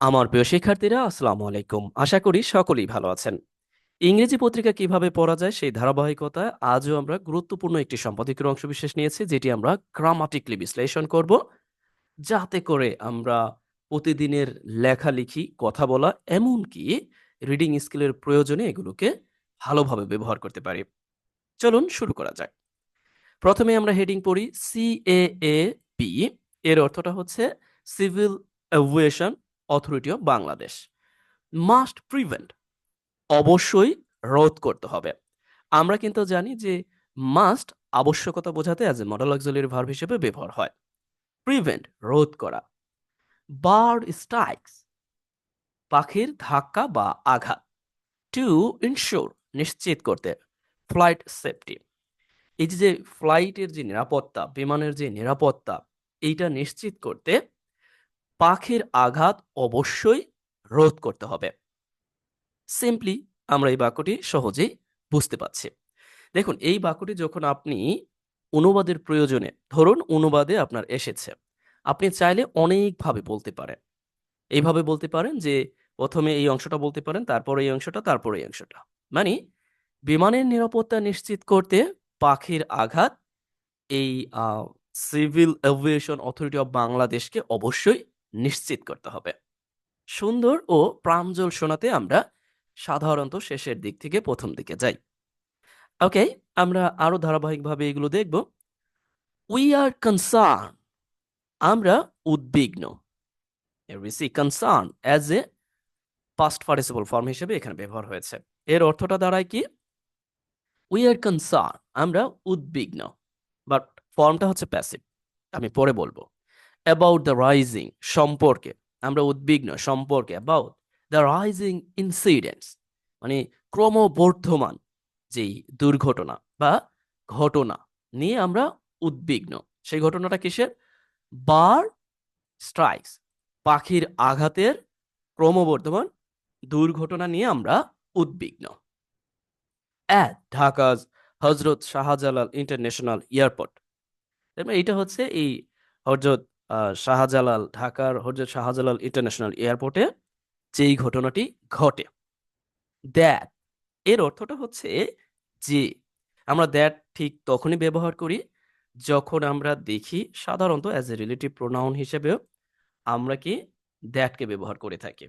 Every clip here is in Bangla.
আমার প্রিয় শিক্ষার্থীরা, আসসালামু আলাইকুম। আশা করি সকলেই ভালো আছেন। ইংরেজি পত্রিকা কীভাবে পড়া যায় সেই ধারাবাহিকতায় আজও আমরা গুরুত্বপূর্ণ একটি সম্পাদকীয় অংশবিশেষ নিয়েছি, যেটি আমরা গ্রামাটিকলি বিশ্লেষণ করব। যাতে করে আমরা প্রতিদিনের লেখালেখি, কথা বলা, এমনকি রিডিং স্কিলের প্রয়োজনে এগুলোকে ভালোভাবে ব্যবহার করতে পারি। চলুন শুরু করা যাক। প্রথমে আমরা হেডিং পড়ি সিএএ পি এর অর্থটা হচ্ছে civil aviation authority of Bangladesh. Must prevent অবশ্যই রোধ করতে হবে। আমরা কিন্তু জানি যে মাস্ট আবশ্যকতা বোঝাতে as a modal auxiliary verb হিসেবে ব্যবহার হয়। প্রিভেন্ট রোধ করা। বার্ড স্ট্রাইকস পাখির ধাক্কা বা আঘাত। টু ইনশোর নিশ্চিত করতে। ফ্লাইট সেফটি এই যে যে ফ্লাইটের যে নিরাপত্তা, বিমানের যে নিরাপত্তা, এইটা নিশ্চিত করতে পাখির আঘাত অবশ্যই রোধ করতে হবে। সিম্পলি আমরা এই বাক্যটি সহজেই বুঝতে পারছি। দেখুন, এই বাক্যটি যখন আপনি অনুবাদের প্রয়োজনে, ধরুন অনুবাদে আপনার এসেছে, আপনি চাইলে অনেকভাবে বলতে পারেন। এইভাবে বলতে পারেন যে, প্রথমে এই অংশটা বলতে পারেন, তারপর এই অংশটা, তারপর এই অংশটা। মানে বিমানের নিরাপত্তা নিশ্চিত করতে পাখির আঘাত এই সিভিল এভিয়েশন অথরিটি অফ বাংলাদেশকে অবশ্যই নিশ্চিত করতে হবে। সুন্দর ও প্রাঞ্জল শোনাতে আমরা সাধারণত শেষের দিক থেকে প্রথম দিকে যাই। ওকে, আমরা আরও ধারাবাহিকভাবে এগুলো দেখব। উই আর কনসার্ন আমরা উদ্বিগ্ন। See concern as a past participle form হিসেবে এখানে ব্যবহার হয়েছে। এর অর্থটা দাঁড়ায় কি? উই আর কনসার্ন আমরা উদ্বিগ্ন। বাট ফর্মটা হচ্ছে প্যাসিভ আমি পরে বলব। অ্যাবাউট দ্য রাইজিং সম্পর্কে, আমরা উদ্বিগ্ন, সম্পর্কে অ্যাবাউট দ্য রাইজিং ইনসিডেন্টস মানে ক্রমবর্ধমান যেই দুর্ঘটনা বা ঘটনা নিয়ে আমরা উদ্বিগ্ন। সেই ঘটনাটা কিসের? বার স্ট্রাইকস পাখির আঘাতের ক্রমবর্ধমান দুর্ঘটনা নিয়ে আমরা উদ্বিগ্ন। অ্যাট ঢাকাজ হজরত শাহজালাল ইন্টারন্যাশনাল এয়ারপোর্ট। এটা হচ্ছে এই হজরত শাহজালাল, ঢাকার হজরত শাহজালাল ইন্টারন্যাশনাল এয়ারপোর্টে যেই ঘটনাটি ঘটে। দ্যাট এর অর্থটা হচ্ছে যে, আমরা দ্যাট ঠিক তখনই ব্যবহার করি যখন আমরা দেখি সাধারণত অ্যাজ এ রিলেটিভ প্রোনাউন হিসেবেও আমরা কি দ্যাটকে ব্যবহার করে থাকি।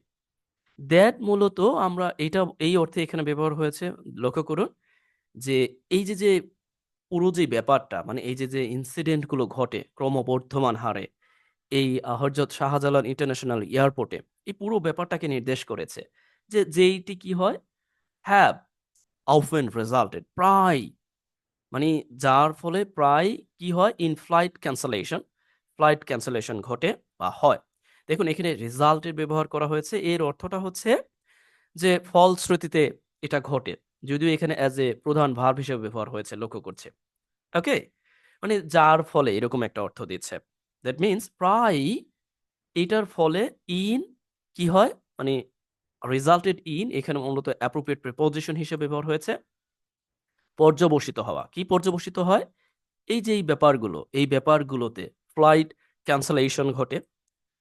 দ্যাট মূলত আমরা এইটা এই অর্থে এখানে ব্যবহার হয়েছে, লক্ষ্য করুন যে, এই যে যে, পুরো যে ব্যাপারটা মানে এই যে যে ইনসিডেন্টগুলো ঘটে ক্রমবর্ধমান হারে এই আহ, হযরত শাহজালাল ইন্টারন্যাশনাল এয়ারপোর্টে এই পুরো ব্যাপারটাকে নির্দেশ করেছে যে যেইটি কি হয় হ্যাভ অফেন রেজাল্টেড প্রায় মানে যার ফলে প্রায় কি হয় in flight cancellation flight cancellation ঘটে বা হয়। দেখুন এখানে রেজাল্টের ব্যবহার করা হয়েছে এর অর্থটা হচ্ছে যে ফলশ্রুতিতে এটা ঘটে। যদিও এখানে অ্যাজ এ প্রধান ভার্ব হিসেবে ব্যবহার হয়েছে লক্ষ্য করছে। ওকে মানে যার ফলে এরকম একটা অর্থ দিচ্ছে। দ্যাট মিন্স প্রায় এটার ফলে ইন কি হয়? মানে রেজাল্টেড ইন এখানে মূলত অ্যাপ্রোপ্রিয়েট প্রিপোজিশন হিসেবে ব্যবহার হয়েছে। পর্যবসিত হওয়া। কি পর্যবসিত হয়? এই যে এই ব্যাপারগুলো, এই ব্যাপারগুলোতে ফ্লাইট ক্যান্সেলেশন ঘটে।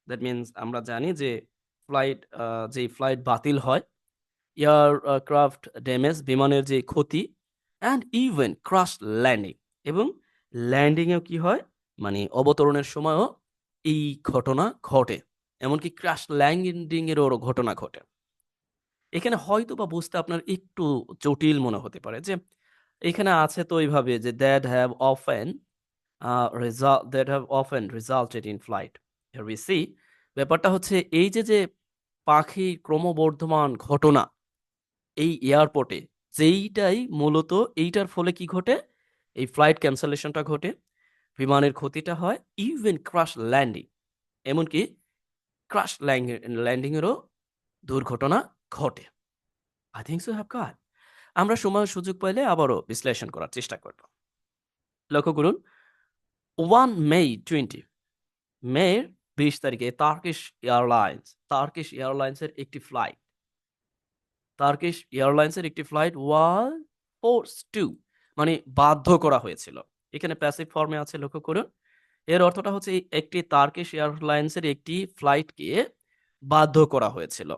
দ্যাট মিন্স আমরা জানি যে ফ্লাইট যে ফ্লাইট বাতিল হয় এয়ার ক্রাফট ড্যামেজ বিমানের যে ক্ষতি অ্যান্ড ইভেন ক্রাশ ল্যান্ডিং এবং ল্যান্ডিংয়েও কি হয়? মানে অবতরণের সময়ও এই ঘটনা ঘটে। এমনকি ক্রাশ ল্যান্ডিং এরও ঘটনা ঘটে। এখানে হয়তো বা বুঝতে আপনার একটু জটিল মনে হতে পারে যে, এখানে আছে তো এইভাবে যে that have often result that have often resulted in flight see ব্যাপারটা হচ্ছে এই যে যে পাখি ক্রমবর্ধমান ঘটনা এই এয়ারপোর্টে যেইটাই মূলত এইটার ফলে কি ঘটে? এই ফ্লাইট ক্যান্সেলেশনটা ঘটে। বিমানের ক্ষতিটা হয় ইভেন ক্রাশ ল্যান্ডিং এমনকি ক্রাশ ল্যান্ডিংয়েরও দুর্ঘটনা ঘটে। I think so have got আমরা সময় সুযোগ পাইলে আবারও বিশ্লেষণ করার চেষ্টা করব। লক্ষ্য করুন ওয়ান মে টোয়েন্টি মের বিশ তারিখে তার্কিশ এয়ারলাইন্স তার্কিশ এয়ারলাইন্সের একটি ফ্লাইট তার্কিশ এয়ারলাইন্সের একটি ফ্লাইট ওয়াল ফোর্স টু মানে বাধ্য করা হয়েছিল। এখানে প্যাসিভ ফর্মে আছে লক্ষ্য করুন এর অর্থটা হচ্ছে একটি তার্কিশ এয়ারলাইন্সের একটি ফ্লাইটকে বাধ্য করা হয়েছিল।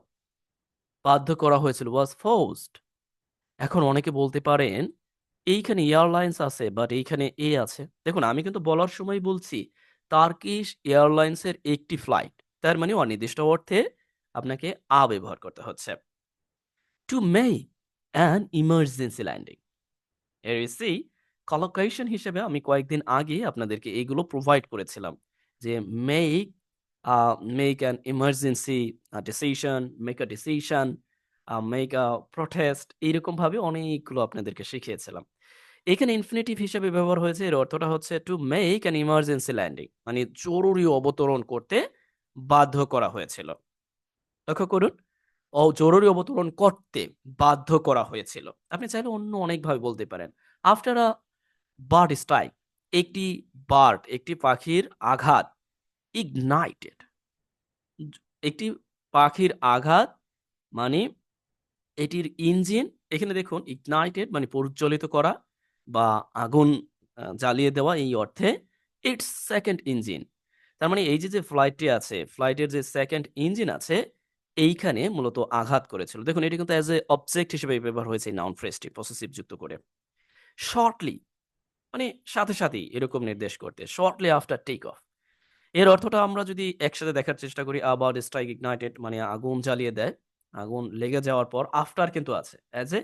বাধ্য করা হয়েছিল was forced এখন অনেকে বলতে পারেন, এইখানে এয়ারলাইন্স আছে বাট এইখানে এ আছে। দেখুন আমি কিন্তু বলার সময় বলছি টার্কিশ এয়ারলাইন্সের একটি ফ্লাইট। তার মানে অনির্দিষ্ট অর্থে আপনাকে আ ব্যবহার করতে হচ্ছে। To make an emergency landing. Here you collocation হিসেবে আমি কয়েকদিন আগে আপনাদেরকে এগুলো প্রোভাইড করেছিলাম। যে make make a emergency decision make a decision decision, a protest এইরকমভাবে অনেকগুলো আপনাদেরকে শিখিয়েছিলাম। এখানে ইনফিনিটিভ হিসেবে ব্যবহার হয়েছে এর অর্থটা হচ্ছে to make an emergency landing মানে জরুরি অবতরণ করতে বাধ্য করা হয়েছিল। লক্ষ্য করুন, ও জরুরি অবতরণ করতে বাধ্য করা হয়েছিল। আপনি চাইলে অন্য অনেকভাবে বলতে পারেন। আফটার আ বার্ড স্ট্রাইক একটি বার্ড একটি পাখির আঘাত ইগনাইটেড একটি পাখির আঘাত মানে এটির ইঞ্জিন এখানে দেখুন ইগনাইটেড মানে প্রজ্বলিত করা বা আগুন জ্বালিয়ে দেওয়া এই অর্থে ইটস সেকেন্ড ইঞ্জিন। তার মানে এই যে, যে ফ্লাইটটি আছে, ফ্লাইটের যে সেকেন্ড ইঞ্জিন আছে এইখানে মূলত আঘাত করেছিল। দেখুন এটি কিন্তু অ্যাজ এ অবজেক্ট হিসেবে ব্যবহার হয়েছে নাউন ফ্রেজটি পসেসিভ যুক্ত করে। শর্টলি মানে সাথে, সাথেই এরকম নির্দেশ করতে। Shortly after take off. এর অর্থটা আমরা যদি একসাথে দেখার চেষ্টা করি আ বার্ড স্ট্রাইক ignited মানে আগুন জ্বালিয়ে দেয়। আগুন লেগে যাওয়ার পর আফটার কিন্তু আছে। অ্যাজ এ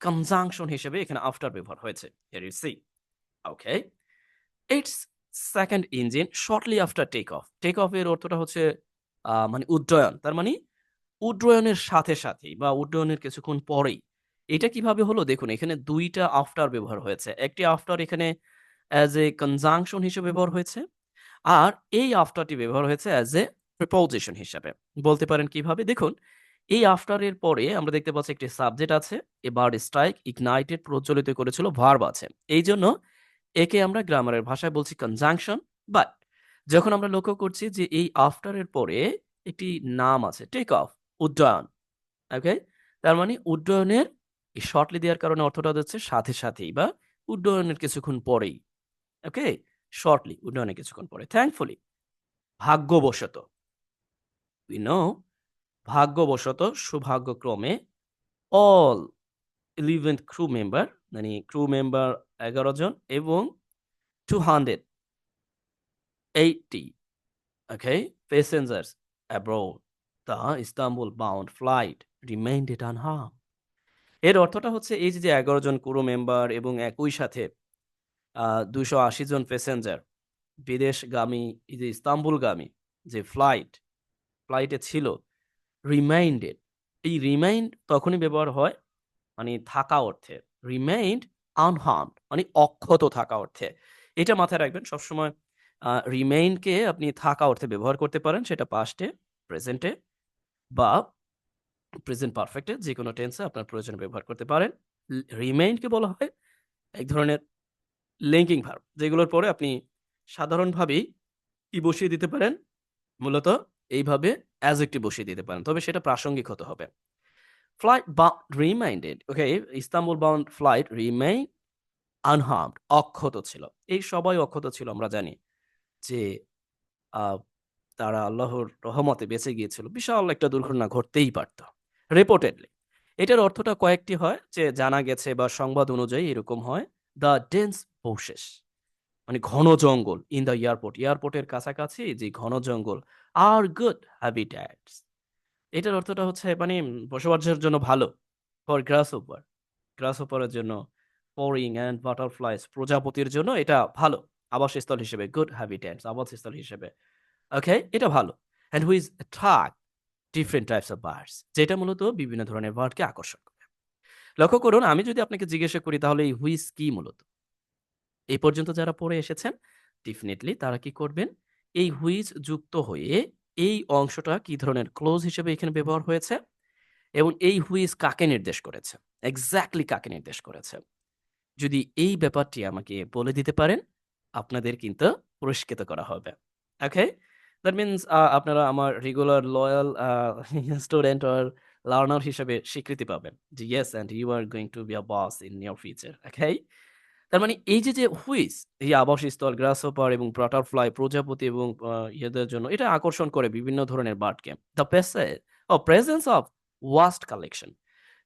কনজাংশন হিসেবে এখানে আফটার ব্যবহার হয়েছে। Here you see. Okay. It's second engine shortly after take off. Take off এর অর্থটা হচ্ছে মানে উড্ডয়ন। তার মানে উড্ডয়নের সাথে, সাথেই বা উড্ডয়নের কিছুক্ষণ পরেই। এটা কীভাবে হলো দেখুন, এখানে দুইটা আফটার ব্যবহার হয়েছে। একটি আফটার এখানে অ্যাজ এ কনজাংশন হিসেবে ব্যবহার হয়েছে। আর এই আফটারটি ব্যবহার হয়েছে অ্যাজ এ প্রিপোজিশন হিসাবে। বলতে পারেন কীভাবে? দেখুন, এই আফটার এর পরে আমরা দেখতে পাচ্ছি একটি সাবজেক্ট আছে। এ বার্ড স্ট্রাইক ignited প্রজ্বলিত করেছিল ভার্ব আছে। এই জন্য একে আমরা গ্রামারের ভাষায় বলছি কনজাংশন বাট যখন আমরা লক্ষ্য করছি যে এই আফটার এর পরে একটি নাম আছে টেক অফ উড্ডয়ন। ওকে? তার মানে উড্ডয়নের এই শর্টলি দেওয়ার কারণে অর্থটা হচ্ছে সাথে, সাথেই বা উড্ডয়নের কিছুক্ষণ পরেই। ওকে? শর্টলি উড্ডয়নের কিছুক্ষণ পরে। থ্যাঙ্কফুলি ভাগ্যবশত। উই নো ভাগ্যবশত সৌভাগ্যক্রমে অল 11 ক্রু মেম্বার মানে ক্রু মেম্বার ১১ জন এবং 280 okay passengers aboard the Istanbul bound flight remained unharmed এর অর্থটা হচ্ছে এই যে, ১১ জন ক্রু মেম্বার এবং একই সাথে দুশো আশি জন প্যাসেঞ্জার বিদেশগামী এই যে ইস্তাম্বুলগামী যে ফ্লাইট, ফ্লাইটে ছিল রিমাইন্ডেড এই রিমাইন্ড তখনই ব্যবহার হয় মানে থাকা অর্থে। রিমাইন্ড আনহার্মড মানে অক্ষত থাকা অর্থে। এটা মাথায় রাখবেন সবসময় আ রিমেইনকে আপনি থাকা অর্থে ব্যবহার করতে পারেন সেটা পাস্টে, প্রেজেন্টে বা প্রেজেন্ট পারফেক্টে যে কোনো টেন্সে আপনার প্রয়োজনে ব্যবহার করতে পারেন। ল রিমেইনকে বলা হয়, এক ধরনের লিঙ্কিং ভার্ব যেগুলোর পরে আপনি সাধারণভাবেই কি বসিয়ে দিতে পারেন? মূলত এইভাবে অ্যাডজেক্টিভ বসিয়ে দিতে পারেন। তবে সেটা প্রাসঙ্গিক হতে হবে। ফ্লাইট বা reminded okay Istanbul bound flight remain unharmed অক্ষত ছিল। এই সবাই অক্ষত ছিল, আমরা জানি। যে তারা আল্লাহর রহমতে বেঁচে গিয়েছিল। বিশাল একটা দুর্ঘটনা ঘটতেই পারত। রিপোর্টেডলি এটার অর্থটা কয়েকটি হয়, যে জানা গেছে বা সংবাদ অনুযায়ী এরকম হয়। দ্য ডেন্স বৌশেষ মানে ঘন জঙ্গল ইন দ্য এয়ারপোর্ট। এয়ারপোর্টের কাছাকাছি যে ঘন জঙ্গল আর গুড হ্যাবিট্যাটস এটার অর্থটা হচ্ছে মানে বসবাসের জন্য ভালো। ফর গ্রাস ওপার গ্রাস গ্রাসহোপারের জন্য ফরিং অ্যান্ড বাটারফ্লাইস প্রজাপতির জন্য এটা ভালো। আবাসস্থল হিসেবে গুড হ্যাবিট্যাটস আবাসস্থল হিসেবে। ওকে? এটা ভালো। And which attract different types of birds যেটা মূলত বিভিন্ন ধরনের বার্ডকে আকর্ষণ করে। লক্ষ্য করুন আমি যদি আপনাকে জিজ্ঞাসা করি তাহলে এই হুইচ কি মূলত? এই পর্যন্ত যারা পড়ে এসেছেন ডেফিনিটলি তারা কি করবেন? এই হুইচ যুক্ত হয়ে এই অংশটা কি ধরনের ক্লোজ হিসেবে এখানে ব্যবহার হয়েছে এবং এই হুইচ কাকে নির্দেশ করেছে? এক্স্যাক্টলি কাকে নির্দেশ করেছে? যদি এই ব্যাপারটি আমাকে বলে দিতে পারেন, আপনাদের কিন্তু পুরস্কৃত করা হবে। ওকে? দ্যাট মিনস আপনারা আমার regular loyal student or learner হিসেবে স্বীকৃতি পাবেন। যে yes and you are going to be a boss in near future. Okay? তার মানে এই যে যে, হুইস, এই আবাসস্থল গ্রাসহপার এবং বাটারফ্লাই প্রজাপতি এবং ইয়েদের জন্য, এটা আকর্ষণ করে বিভিন্ন ধরনের বার্ডকে দ্য পেসেজ ও প্রেজেন্স অফ ওয়াস্ট কালেকশন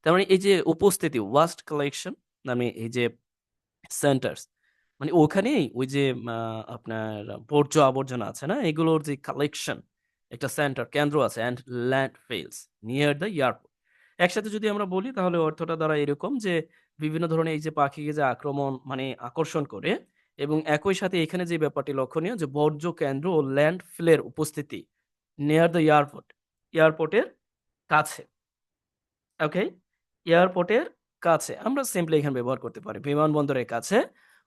তার মানে এই যে, উপস্থিতি ওয়াস্ট কালেকশন মানে এই যে সেন্টার্স মানে ওখানেই ওই যে আপনার বর্জ্য আবর্জনা আছে না? এগুলোর যে কালেকশন একটা সেন্টার কেন্দ্র আছে and landfills near the airport একসাথে যদি আমরা বলি, তাহলে অর্থটা দ্বারা এরকম যে, বিভিন্ন ধরনের এই যে পাখিকে যে আক্রমণ মানে আকর্ষণ করে এবং একই সাথে এখানে যে ব্যাপারটি লক্ষণীয় যে বর্জ্য কেন্দ্র ও ল্যান্ড ফিলের উপস্থিতি নিয়ার দ্য এয়ারপোর্ট এয়ারপোর্টের কাছে। ওকে এয়ারপোর্টের কাছে। আমরা সিম্পলি এখানে ব্যবহার করতে পারি। বিমানবন্দরের কাছে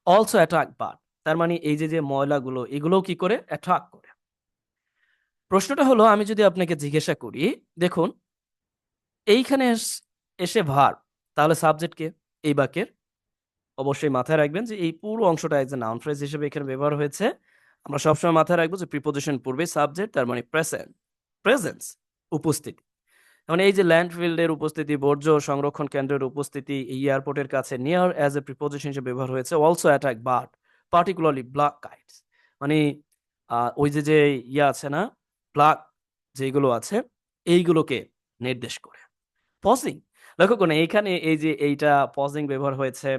অলসো অ্যাট্রাক বাট তার মানে এই যে যে ময়লাগুলো, এগুলোও কি করে? অ্যাট্রাক করে। প্রশ্নটা হলো, আমি যদি আপনাকে জিজ্ঞাসা করি, দেখুন, এইখানে এস- ভার, তাহলে সাবজেক্ট কে? এই বাক্যের। অবশ্যই মাথায় রাখবেন যে, এই পুরো অংশটা এজ নাউন ফ্রেজ হিসেবে এখানে ব্যবহার হয়েছে। আমরা সবসময় মাথায় রাখব যে প্রিপোজিশন পূর্বে সাবজেক্ট তার মানে প্রেজেন্ট প্রেজেন্স উপস্থিতি। মানে এই যে ল্যান্ডফিল্ডের উপস্থিতি, বর্জ্য সংরক্ষণ কেন্দ্রের উপস্থিতি এয়ারপোর্টের কাছে নিয়ার অ্যাজ এ প্রিপোজিশন হিসেবে ব্যবহার হয়েছে also attack but particularly black kites মানে ওই যে যে ইয়ে আছে না ব্ল্যাক যেগুলো আছে, এইগুলোকে নির্দেশ করে। পজিং লক্ষ্য করুন, এইখানে এই যে এইটা পজিং ব্যবহার হয়েছে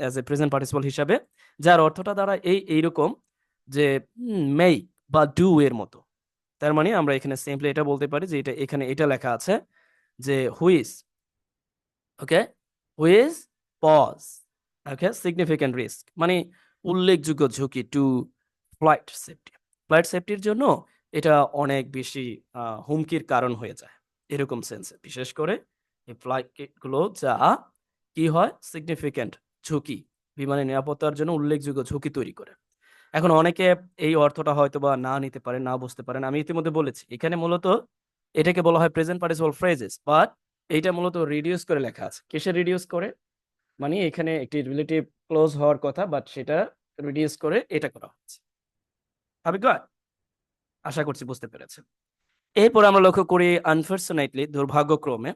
অ্যাজ এ প্রেজেন্ট পার্টিসিপল হিসাবে, যার অর্থটা দ্বারা এই, এইরকম যে মেক বা ডু এর মতো। তার মানে আমরা এখানে সিম্পলি এটা বলতে পারি যে এটা, এখানে এটা লেখা আছে যে which okay which pose okay significant risk মানে উল্লেখযোগ্য ঝুঁকি টু ফ্লাইট সেফটি ফ্লাইট সেফটির জন্য এটা অনেক বেশি হুমকির কারণ হয়ে যায় এরকম সেন্সে বিশেষ করে এই ফ্লাইট যা কি হয়? সিগনিফিক্যান্ট ঝুঁকি, বিমানের নিরাপত্তার জন্য উল্লেখযোগ্য ঝুঁকি তৈরি করে। এখন অনেকে এই অর্থটা হয়তো বা না নিতে পারেন না বুঝতে পারেন আমি ইতিমধ্যে বলেছি, এখানে মূলত এটাকে বলা হয় প্রেজেন্ট পার্টিসিপল ফ্রেজেস বাট এইটা মূলত রিডিউস করে লেখা আছে। কিসে রিডিউস করে? মানে এখানে একটি রিলেটিভ ক্লোজ হওয়ার কথা বাট সেটা রিডিউস করে এটা করা হচ্ছে। হবে গড আশা করছি বুঝতে পেরেছেন। এরপর আমরা লক্ষ্য করি আনফর্চুনেটলি দুর্ভাগ্যক্রমে।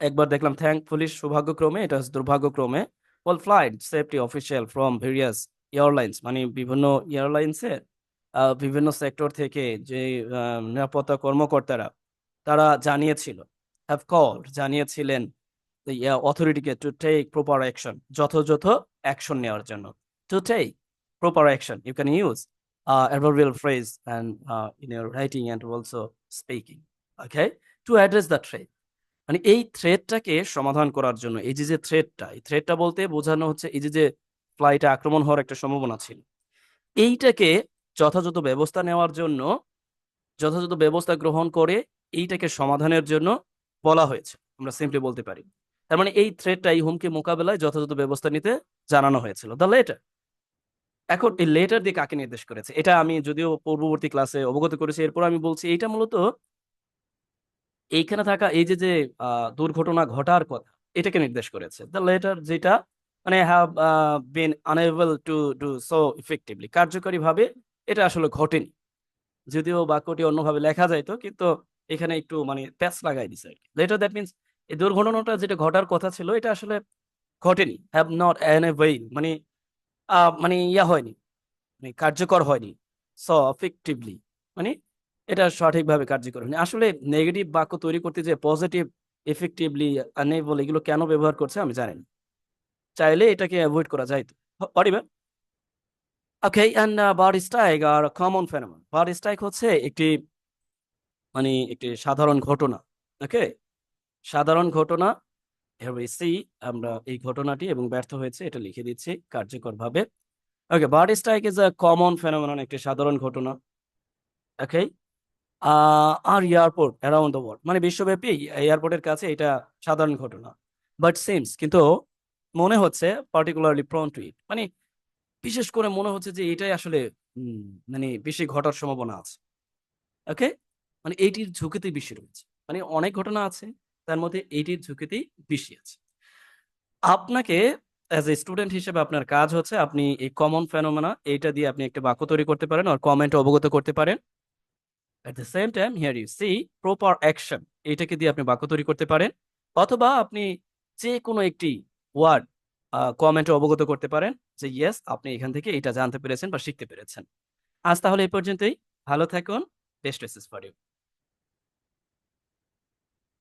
একবার দেখলাম থ্যাঙ্কফুলি সৌভাগ্যক্রমে, এটা দুর্ভাগ্যক্রমে। All flight safety official from various airlines মানে বিভিন্ন এয়ারলাইন্সের বিভিন্ন সেক্টর থেকে যে নিরাপত্তা কর্মকর্তারা তারা জানিয়েছিল হ্যাভ কল জানিয়েছিলেন অথরিটিকে টু টেক প্রপার অ্যাকশন যথাযথ অ্যাকশন নেওয়ার জন্য। To take proper action you can use adverbial phrase and uh, in your writing and also speaking okay? To address the মানে এই থ্রেটটাকে সমাধান করার জন্য এই যে যে থ্রেটটা এই থ্রেটটা বলতে বোঝানো হচ্ছে এই যে যে ফ্লাইটে আক্রমণ হওয়ার একটা সম্ভাবনা ছিল। এইটাকে যথাযথ ব্যবস্থা নেওয়ার জন্য, যথাযথ ব্যবস্থা গ্রহণ করে এইটাকে সমাধানের জন্য বলা হয়েছে, আমরা সিম্পলি বলতে পারি। তার মানে এই থ্রেটটা এই হুমকি মোকাবেলায় যথাযথ ব্যবস্থা নিতে জানানো হয়েছিল। দ্য লেটার এখন এই লেটার দিয়ে কাকে নির্দেশ করেছে? এটা আমি যদিও পূর্ববর্তী ক্লাসে অবগত করেছি, এরপর আমি বলছি এটা মূলত এইখানে থাকা এই যে যে দুর্ঘটনা ঘটার কথা, এটাকে নির্দেশ করেছে। দ্য লেটার যেটা মানে have been unable to do so effectively কার্যকরীভাবে এটা আসলে ঘটেনি। যদিও বাক্যটি অন্যভাবে লেখা যাইতো কিন্তু এখানে একটু মানে প্যাচ লাগাই দিছে আর কি লেটার দ্যাট মিনস এই দুর্ঘটনাটা যেটা ঘটার কথা ছিল এটা আসলে ঘটেনি। হ্যাভ নট এনেভেইল মানে আহ, মানে ইয়া হয়নি মানে কার্যকর হয়নি। সো এফেক্টিভলি মানে এটা সঠিকভাবে কার্যকর হয়নি। আসলে নেগেটিভ বাক্য তৈরি করতে যে পজিটিভ এফেক্টিভলি আনএবল এগুলো কেন ব্যবহার করছে আমি জানি চাইলে এটাকে অ্যাভয়েড করা যাইতো পারিবা okay and bird strike are common phenomenon bird strike হচ্ছে একটি মানে একটি সাধারণ ঘটনা ওকে সাধারণ ঘটনা সি আমরা এই ঘটনাটি এবং ব্যর্থ হয়েছে, এটা লিখে দিচ্ছি কার্যকরভাবে। Okay bird strike is a common phenomenon একটি সাধারণ ঘটনা ওকে আর এয়ারপোর্ট অ্যারাউন্ড দ্য ওয়ার্ল্ড মানে বিশ্বব্যাপী এয়ারপোর্টের কাছে এটা সাধারণ ঘটনা। বাট সিমস কিন্তু মনে হচ্ছে পার্টিকুলারলি প্রন টু ইট মানে বিশেষ করে মনে হচ্ছে যে এটাই আসলে মানে বেশি ঘটার সম্ভাবনা আছে। ওকে মানে এইটির ঝুঁকিতে বেশি রয়েছে। মানে অনেক ঘটনা আছে, তার মধ্যে এইটির ঝুঁকিতেই বেশি আছে। আপনাকে অ্যাজ এ স্টুডেন্ট হিসেবে আপনার কাজ হচ্ছে আপনি এই কমন ফেনোমেনা এইটা দিয়ে আপনি একটা বাক্য তৈরি করতে পারেন আর কমেন্ট অবগত করতে পারেন। At the same time here you see proper action এইটাকে দিয়ে আপনি বাক্য তৈরি করতে পারেন। অথবা আপনি যে কোনো একটি ওয়ার্ড কমেন্টে অবগত করতে পারেন যে ইয়েস আপনি এখান থেকে এটা জানতে পেরেছেন বা শিখতে পেরেছেন। আজ তাহলে এই পর্যন্তই। ভালো থাকুন। Best wishes for you